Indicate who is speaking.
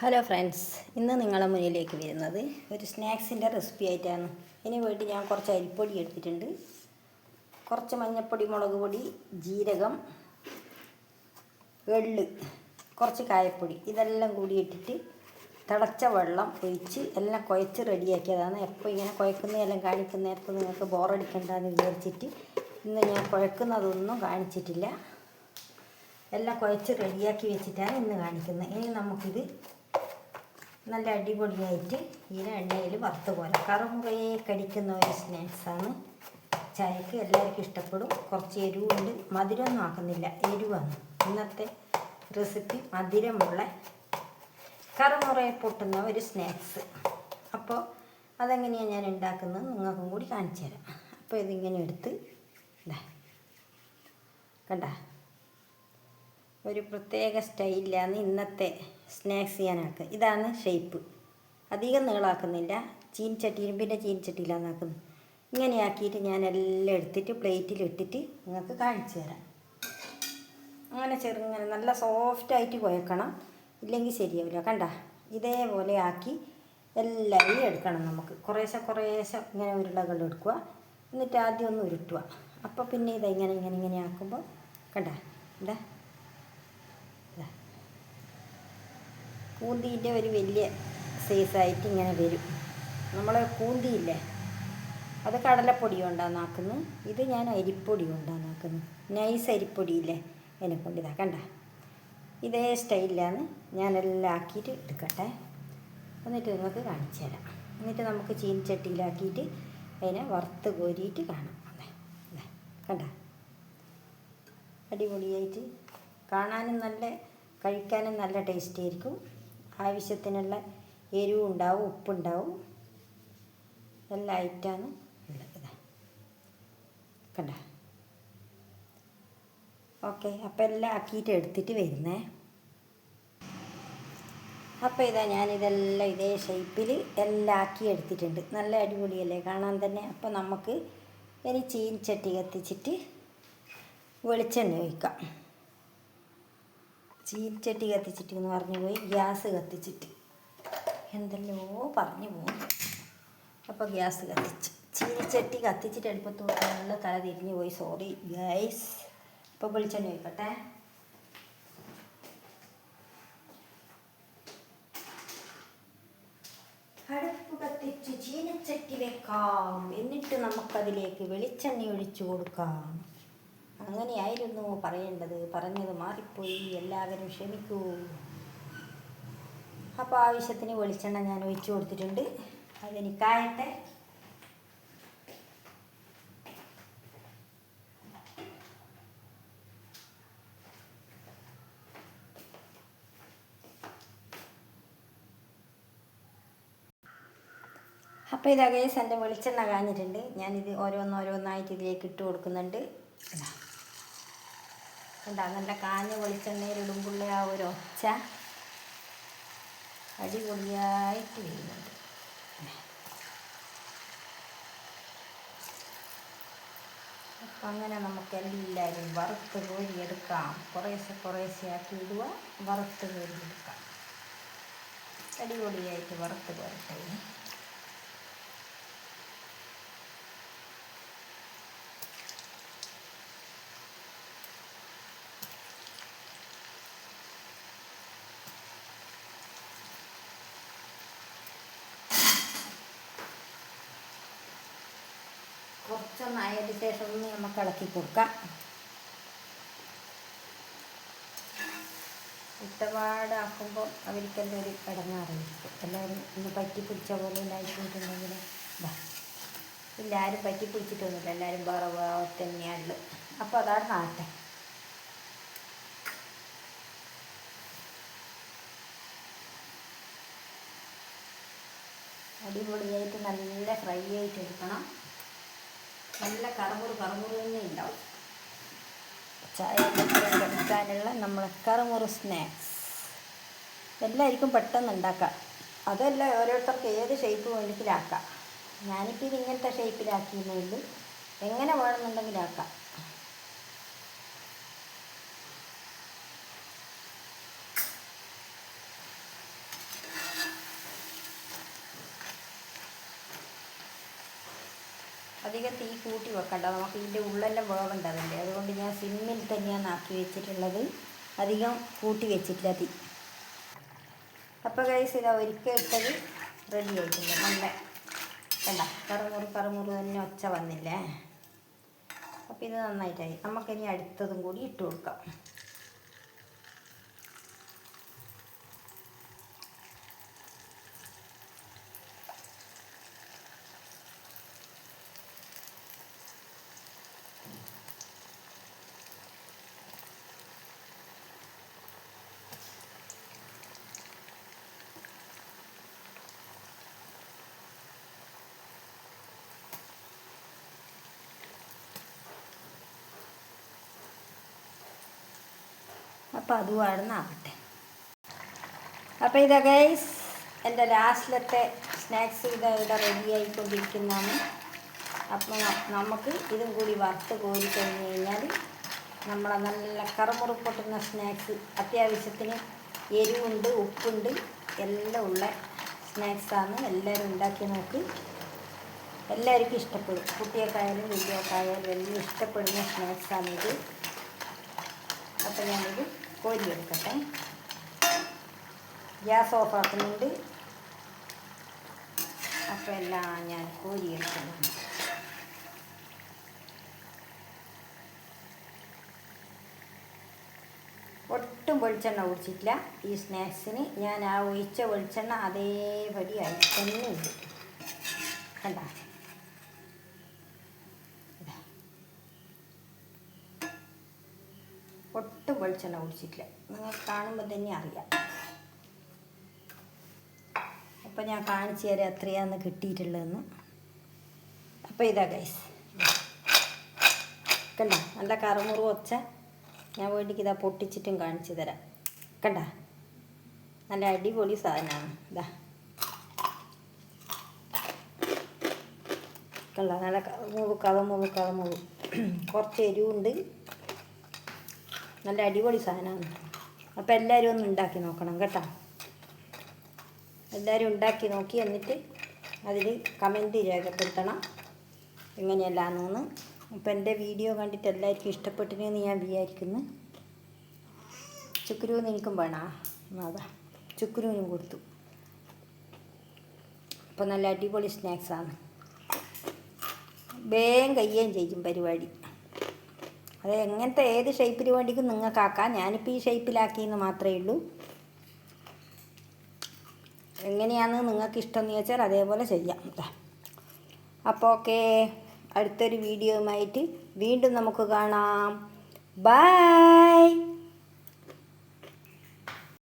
Speaker 1: Hello friends ഇന്ന് നിങ്ങളെ മുന്നിലേക്ക് വരുന്നത് ഒരു സ്നാക്സിന്റെ റെസിപ്പി ആയിട്ടാണ്. ഇതിന് വേണ്ടി ഞാൻ കുറച്ച് അരിപ്പൊടി എടുത്തിട്ടുണ്ട്. കുറച്ച് മഞ്ഞൾപ്പൊടി മുളക് പൊടി ജീരകം എള്ള് കുറച്ച് കായപ്പൊടി. ഇതെല്ലാം കൂടി ഇട്ടിട്ട് തിളച്ച വെള്ളം ഒഴിച്ച് എല്ലാം കുഴച്ച് റെഡിയാക്കിയതാണ്. എപ്പോൾ ഇങ്ങനെ കുഴക്കുന്നതെല്ലാം കാണിക്കുന്ന നേരത്ത് നിങ്ങൾക്ക് ബോറടിക്കണ്ടെന്ന് വിചാരിച്ചിട്ട് ഇന്ന് ഞാൻ കുഴക്കുന്നതൊന്നും കാണിച്ചിട്ടില്ല. എല്ലാം കുഴച്ച് റെഡിയാക്കി വെച്ചിട്ടാണ് ഇന്ന് കാണിക്കുന്നത്. ഇനി നമുക്കിത് നല്ല അടിപൊളിയായിട്ട് ഈ എണ്ണയിൽ വറുത്ത് പോലെ കറുമുറയെ കടിക്കുന്ന ഒരു സ്നാക്സാണ്. ചായക്ക് എല്ലാവർക്കും ഇഷ്ടപ്പെടും. കുറച്ച് എരിവുണ്ട്. മധുരമൊന്നും ആക്കുന്നില്ല. എരിവാണ്. ഇന്നത്തെ റെസിപ്പി മധുരമുള്ള കറുമുറയെ പൊട്ടുന്ന ഒരു സ്നാക്സ്. അപ്പോൾ അതെങ്ങനെയാണ് ഞാൻ ഉണ്ടാക്കുന്നത് നിങ്ങൾക്കും കൂടി കാണിച്ചു തരാം. അപ്പോൾ ഇതിങ്ങനെ എടുത്ത് ഇതാ. കണ്ട? ഒരു പ്രത്യേക സ്റ്റൈലാണ് ഇന്നത്തെ സ്നാക്സ് ചെയ്യാനാക്കുക ഇതാണ് ഷേപ്പ്. അധികം നീളാക്കുന്നില്ല. ചീനിച്ചട്ടി പിന്നെ ചീനിച്ചട്ടിയിലാണ് ആക്കുന്നത് ഇങ്ങനെ ആക്കിയിട്ട് ഞാൻ എല്ലാം എടുത്തിട്ട് പ്ലേറ്റിൽ ഇട്ടിട്ട് നിങ്ങൾക്ക് കാണിച്ചു തരാം. അങ്ങനെ ചെറുങ്ങനെ നല്ല സോഫ്റ്റായിട്ട് കുഴക്കണം. ഇല്ലെങ്കിൽ ശരിയാവില്ല. കണ്ട? ഇതേപോലെ ആക്കി എല്ലാവരും എടുക്കണം നമുക്ക്. കുറേശ്ശെ കുറേശ്ശെ ഇങ്ങനെ ഉരുളകൾ എടുക്കുക. എന്നിട്ട് ആദ്യം ഒന്ന് ഉരുട്ടുക. അപ്പോൾ പിന്നെ ഇത് ഇങ്ങനെ ഇങ്ങനെ ഇങ്ങനെ ആക്കുമ്പോൾ കണ്ട? ഇതാ കൂന്തീന്റെ ഒരു വലിയ സൈസായിട്ട് ഇങ്ങനെ വരും. നമ്മൾ കൂന്തിയില്ലേ? അത് കടലപ്പൊടി കൊണ്ടാണ് ആക്കുന്നത് ഇത് ഞാൻ അരിപ്പൊടി കൊണ്ടാണ് ആക്കുന്നത് നൈസ് അരിപ്പൊടിയില്ലേ? എന്നെ കൊണ്ട് ഇതാക്കണ്ട കണ്ട? ഇതേ സ്റ്റൈലിലാണ് ഞാനെല്ലാം ആക്കിയിട്ട് എടുക്കട്ടെ. എന്നിട്ട് നിങ്ങൾക്ക് കാണിച്ചു തരാം. എന്നിട്ട് നമുക്ക് ചീനിച്ചട്ടിയിലാക്കിയിട്ട് അതിനെ വറുത്ത് കോരിയിട്ട് കാണാം. അതെ. ഇതാ. കണ്ട? അടിപൊളിയായിട്ട് കാണാനും നല്ല കഴിക്കാനും നല്ല ടേസ്റ്റി ആയിരിക്കും. ആവശ്യത്തിനുള്ള എരിവും ഉണ്ടാവും ഉപ്പുണ്ടാവും. എല്ലാ ഐറ്റാണ് ഉള്ളത് കണ്ട? ഓക്കെ അപ്പം എല്ലാം ആക്കിയിട്ട് എടുത്തിട്ട് വരുന്നേ. അപ്പോൾ ഇതാ ഞാനിതെല്ലാം ഇതേ ഷേപ്പിൽ എല്ലാം ആക്കി എടുത്തിട്ടുണ്ട്. നല്ല അടിപൊളിയല്ലേ? കാണാൻ തന്നെ. അപ്പോൾ നമുക്ക് ഇനി ചീൻചട്ടി കത്തിച്ചിട്ട് വെളിച്ചെണ്ണ ഒഴിക്കാം. ചീനിച്ചട്ടി കത്തിച്ചിട്ട് എന്ന് പറഞ്ഞു പോയി ഗ്യാസ് കത്തിച്ചിട്ട്. എന്തെല്ലോ പറഞ്ഞു പോകും അപ്പോൾ ഗ്യാസ് കത്തിച്ച്. ചീനിച്ചട്ടി കത്തിച്ചിട്ട് അടുപ്പത്ത് നല്ല തല തിരിഞ്ഞു പോയി. സോറി ഗൈസ് ഇപ്പോൾ വെളിച്ചെണ്ണ ഒഴിക്കട്ടെ. അടുപ്പ് കത്തിച്ച് ചീനച്ചട്ടി വെക്കാം. എന്നിട്ട് നമുക്കതിലേക്ക് വെളിച്ചെണ്ണ ഒഴിച്ചു കൊടുക്കാം. അങ്ങനെയായിരുന്നു പറയേണ്ടത്. പറഞ്ഞത് മാറിപ്പോയി. എല്ലാവരും ക്ഷമിക്കൂ. അപ്പോൾ ആവശ്യത്തിന് വെളിച്ചെണ്ണ ഞാൻ ഒഴിച്ചു കൊടുത്തിട്ടുണ്ട്. അതെനിക്കായട്ടെ. അപ്പോൾ ഇതകേസ് എന്റെ വെളിച്ചെണ്ണ കാഞ്ഞിട്ടുണ്ട്. ഞാനിത് ഓരോന്നോരോന്നായിട്ട് ഇതിലേക്ക് ഇട്ട് കൊടുക്കുന്നുണ്ട്. കണ്ടാ? നല്ല കാഞ്ഞ വെളിച്ചെണ്ണയിലിടുമ്പോൾ ആ ഒരു ഒച്ച അടിപൊളിയായിട്ട് വരുന്നുണ്ട്. അപ്പം അങ്ങനെ നമുക്ക് എല്ലാവരും വറുത്ത് കോരിയെടുക്കാം. കുറേശ്ശെ കുറേശ്ശെ ആക്കി ഇടുക വറുത്ത് കോരിയെടുക്കാം. അടിപൊളിയായിട്ട് വറുത്ത് കോരട്ടെ. കുറച്ചൊന്ന് നായതിന് ശേഷം ഒന്ന് നമുക്ക് ഇളക്കി കൊടുക്കാം. ഇട്ടപാടാക്കുമ്പോൾ അവർക്കെല്ലാം ഒരു ഇടങ്ങാറായിരിക്കും. എല്ലാവരും ഒന്ന് പറ്റി പിടിച്ച പോലെ ഉണ്ടായിട്ടുണ്ടെങ്കിൽ എല്ലാവരും പറ്റി പിടിച്ചിട്ടൊന്നുമില്ല. എല്ലാവരും വേറെ വേറെ തന്നെയാണ് അപ്പോൾ അതാണ് നാട്ടെ. അടിപൊളിയായിട്ട് നല്ല ഫ്രൈ ആയിട്ട് എടുക്കണം. നല്ല കറുമുറ് കറുമുറ് തന്നെ ഉണ്ടാവും. ചായ എടുക്കാനുള്ള നമ്മളെ കറുമുറ് സ്നാക്സ് എല്ലാവർക്കും പെട്ടെന്ന് ഉണ്ടാക്കാം. അതല്ല ഓരോരുത്തർക്ക് ഏത് ഷേപ്പ് വേണമെങ്കിലാക്കാം ഞാനിപ്പോൾ ഇത് ഇങ്ങനത്തെ ഷേപ്പിലാക്കിയെന്നുള്ളൂ എങ്ങനെ വേണമെന്നുണ്ടെങ്കിലാക്കാം അധികം തീ കൂട്ടി വെക്കണ്ട. നമുക്ക് ഇതിന്റെ ഉള്ളെല്ലാം വേവേണ്ടതല്ലേ അതുകൊണ്ട് ഞാൻ സിമ്മിൽ തന്നെയാണ് ആക്കി വെച്ചിട്ടുള്ളത്. അധികം കൂട്ടി വെച്ചിട്ടില്ല തീ. അപ്പോൾ കൈസ് ഇതാ ഒരിക്കൽ ഇട്ടത് റെഡി ആയിട്ടില്ല നല്ല വേണ്ട കറുമുറു കറുമുറു തന്നെ ഒച്ച വന്നില്ലേ? അപ്പോൾ ഇത് നന്നായിട്ടായി. നമുക്കിനി അടുത്തതും കൂടി ഇട്ട് കൊടുക്കാം. അപ്പോൾ അതും ആടുന്നാവട്ടെ അപ്പോൾ ഇതാ ഗൈസ് എന്റെ ലാസ്റ്റിലത്തെ സ്നാക്സ് ഇതാ ഇവിടെ റെഡി ആയിക്കൊണ്ടിരിക്കുന്നതാണ്. അപ്പോൾ നമുക്ക് ഇതും കൂടി വറുത്ത് കോരി കഴിഞ്ഞ് കഴിഞ്ഞാൽ നമ്മളെ നല്ല കറുമുറു പൊട്ടുന്ന സ്നാക്സ് അത്യാവശ്യത്തിന് എരിവുണ്ട് ഉപ്പുണ്ട് എല്ലാം ഉള്ള സ്നാക്സാണ് എല്ലാവരും ഉണ്ടാക്കി നോക്ക്. എല്ലാവർക്കും ഇഷ്ടപ്പെടും. കുട്ടികൾക്കായാലും വലിയക്കായാലും എല്ലാം ഇഷ്ടപ്പെടുന്ന സ്നാക്സാണിത് അപ്പോൾ ഞാനിത് കോരിയെടുക്കട്ടെ. ഗ്യാസ് ഓഫ് ആക്കുന്നുണ്ട് അപ്പോൾ എല്ലാം ഞാൻ കോരിയെടുക്കുന്നുണ്ട്. ഒട്ടും വെളിച്ചെണ്ണ ഒഴിച്ചിട്ടില്ല ഈ സ്നാക്സിന് ഞാൻ ആ ഒഴിച്ച വെളിച്ചെണ്ണ അതേപടി ആയി തന്നെ ഉണ്ട് കണ്ട ഒട്ടും വെളിച്ചെണ്ണ ഒഴിച്ചിട്ടില്ല. നിങ്ങൾ കാണുമ്പോൾ തന്നെ അറിയാം. അപ്പം ഞാൻ കാണിച്ചു തരാം എത്രയാന്ന് കിട്ടിയിട്ടുള്ളതെന്ന്. അപ്പോൾ ഇതാ ഗൈസ് കണ്ട? നല്ല കറുമുറു ഒച്ച. ഞാൻ വേണ്ടിക്ക് ഇതാ പൊട്ടിച്ചിട്ടും കാണിച്ചു തരാം. കണ്ട? നല്ല അടിപൊളി സാധനമാണ്. ഇതാ. കണ്ട? നല്ല കളമുവ് കളമുവ് കളമുവ് കുറച്ച് എരിവുണ്ട്. നല്ല അടിപൊളി സാധനമാണ്. അപ്പോൾ എല്ലാവരും ഒന്ന് ഉണ്ടാക്കി നോക്കണം കേട്ടോ. എല്ലാവരും ഉണ്ടാക്കി നോക്കി എന്നിട്ട് അതിൽ കമന്റ് രേഖപ്പെടുത്തണം. എങ്ങനെയല്ലാന്നൊന്ന്. അപ്പോൾ എന്റെ വീഡിയോ കണ്ടിട്ട് എല്ലാവർക്കും ഇഷ്ടപ്പെട്ടിനെന്ന് ഞാൻ വിചാരിക്കുന്നു. ചുക്കുരുവിന് എനിക്കും വേണോ. അതാ. ചുക്കുരുവിനും കൊടുത്തു. അപ്പോൾ നല്ല അടിപൊളി സ്നാക്സാണ് വേഗം കയ്യേം ചെയ്യും പരിപാടി. അത് എങ്ങനത്തെ ഏത് ഷേപ്പിൽ വേണ്ടിക്കും നിങ്ങൾക്കാക്കാം ഞാനിപ്പോൾ ഈ ഷേപ്പിലാക്കിയെന്ന് മാത്രമേ ഉള്ളൂ. എങ്ങനെയാണ് നിങ്ങൾക്ക് ഇഷ്ടം എന്ന് ചോദിച്ചാൽ അതേപോലെ ചെയ്യാം. അപ്പോൾ ഓക്കെ. അടുത്തൊരു വീഡിയോയുമായിട്ട് വീണ്ടും നമുക്ക് കാണാം. ബൈ